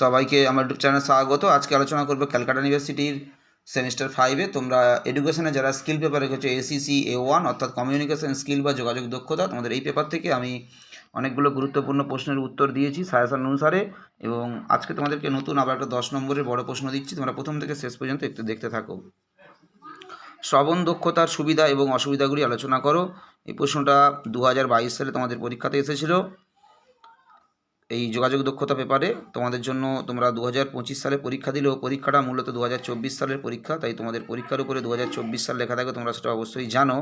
সবাইকে আমার ইউটিউব চ্যানেলে স্বাগত। আজকে আলোচনা করব ক্যালকাটা ইউনিভার্সিটির সেমিস্টার ফাইভে তোমরা এডুকেশনে যারা স্কিল পেপার রেখেছো এসিসি এ ওয়ান অর্থাৎ কমিউনিকেশন স্কিল বা যোগাযোগ দক্ষতা, তোমাদের এই পেপার থেকে আমি অনেকগুলো গুরুত্বপূর্ণ প্রশ্নের উত্তর দিয়েছি সাজেশন অনুসারে এবং আজকে তোমাদেরকে নতুন আবার একটা দশ নম্বরের বড় প্রশ্ন দিচ্ছি, তোমরা প্রথম থেকে শেষ পর্যন্ত একটু দেখতে থাকো। শ্রবণ দক্ষতার সুবিধা এবং অসুবিধাগুলি আলোচনা করো। এই প্রশ্নটা দু হাজার বাইশ সালে তোমাদের পরীক্ষাতে এসেছিল। এই যোগাযোগ দক্ষতা পেপারে তোমাদের জন্য তোমরা দু হাজার পঁচিশ সালে পরীক্ষা দিলেও পরীক্ষাটা মূলত দু হাজার চব্বিশ সালের পরীক্ষা, তাই তোমাদের পরীক্ষার উপরে দু হাজার চব্বিশ সাল লেখা থাকে, তোমরা সেটা অবশ্যই জানো।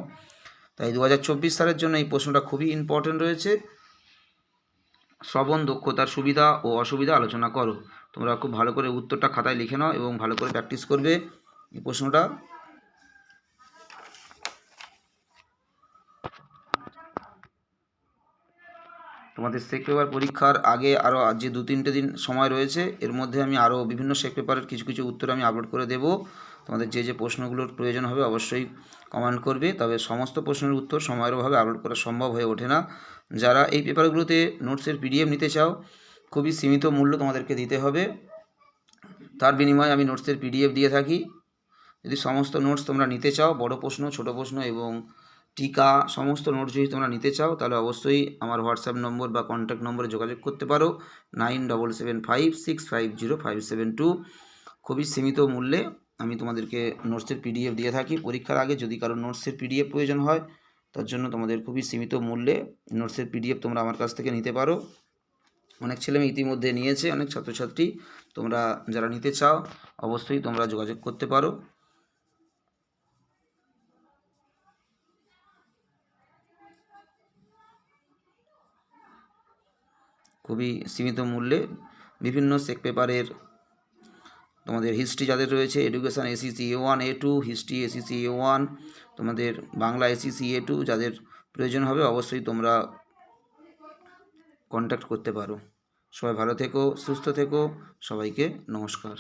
তাই দু হাজার চব্বিশ সালের জন্য এই প্রশ্নটা খুবই ইম্পর্টেন্ট রয়েছে। শ্রবণ, দক্ষতার সুবিধা ও অসুবিধা আলোচনা করো। তোমরা খুব ভালো করে উত্তরটা খাতায় লিখে নাও এবং ভালো করে প্র্যাকটিস করবে এই প্রশ্নটা। তোমাদের শেক পেপার পরীক্ষার আগে আরও যে দু তিনটে দিন সময় রয়েছে, এর মধ্যে আমি আরও বিভিন্ন শেক পেপারের কিছু কিছু উত্তর আমি আপলোড করে দেবো। তোমাদের যে যে প্রশ্নগুলোর প্রয়োজন হবে অবশ্যই কমেন্ট করবে, তবে সমস্ত প্রশ্নের উত্তর সময়ের অভাবে আপলোড করা সম্ভব হয়ে ওঠে না। যারা এই পেপারগুলোতে নোটসের পিডিএফ নিতে চাও, খুবই সীমিত মূল্য তোমাদেরকে দিতে হবে। তার বিনিময়ে আমি নোটসের পিডিএফ দিয়ে থাকি। যদি সমস্ত নোটস তোমরা নিতে চাও, বড় প্রশ্ন, ছোট প্রশ্ন এবং টিকা সমস্ত নোটস যদি তোমরা নিতে চাও, তাহলে অবশ্যই আমার হোয়াটসঅ্যাপ নম্বর বা কন্ট্যাক্ট নম্বরে যোগাযোগ করতে পারো। Nine double seven five six five zero five seven two খুবই সীমিত মূল্যে আমি তোমাদেরকে নোটসের পিডিএফ দিয়ে থাকি। পরীক্ষার আগে যদি কারও নোটসের পিডিএফ প্রয়োজন হয়, তার জন্য তোমাদের খুবই সীমিত মূল্যে নোটসের পিডিএফ তোমরা আমার কাছ থেকে নিতে পারো। অনেক ছেলে মেয়ে ইতিমধ্যে নিয়েছে, অনেক ছাত্রছাত্রী তোমরা যারা নিতে চাও, অবশ্যই তোমরা যোগাযোগ করতে পারো। খুবই সীমিত মূল্যে বিভিন্ন সেক পেপারের তোমাদের হিস্ট্রি যাদের রয়েছে education SEC A one A two history SEC A one তোমাদের বাংলা এসিসি এ টু যাদের প্রয়োজন হবে অবশ্যই তোমরা কন্ট্যাক্ট করতে পারো। সবাই ভালো থেকো, সুস্থ থেকো, সবাইকে নমস্কার।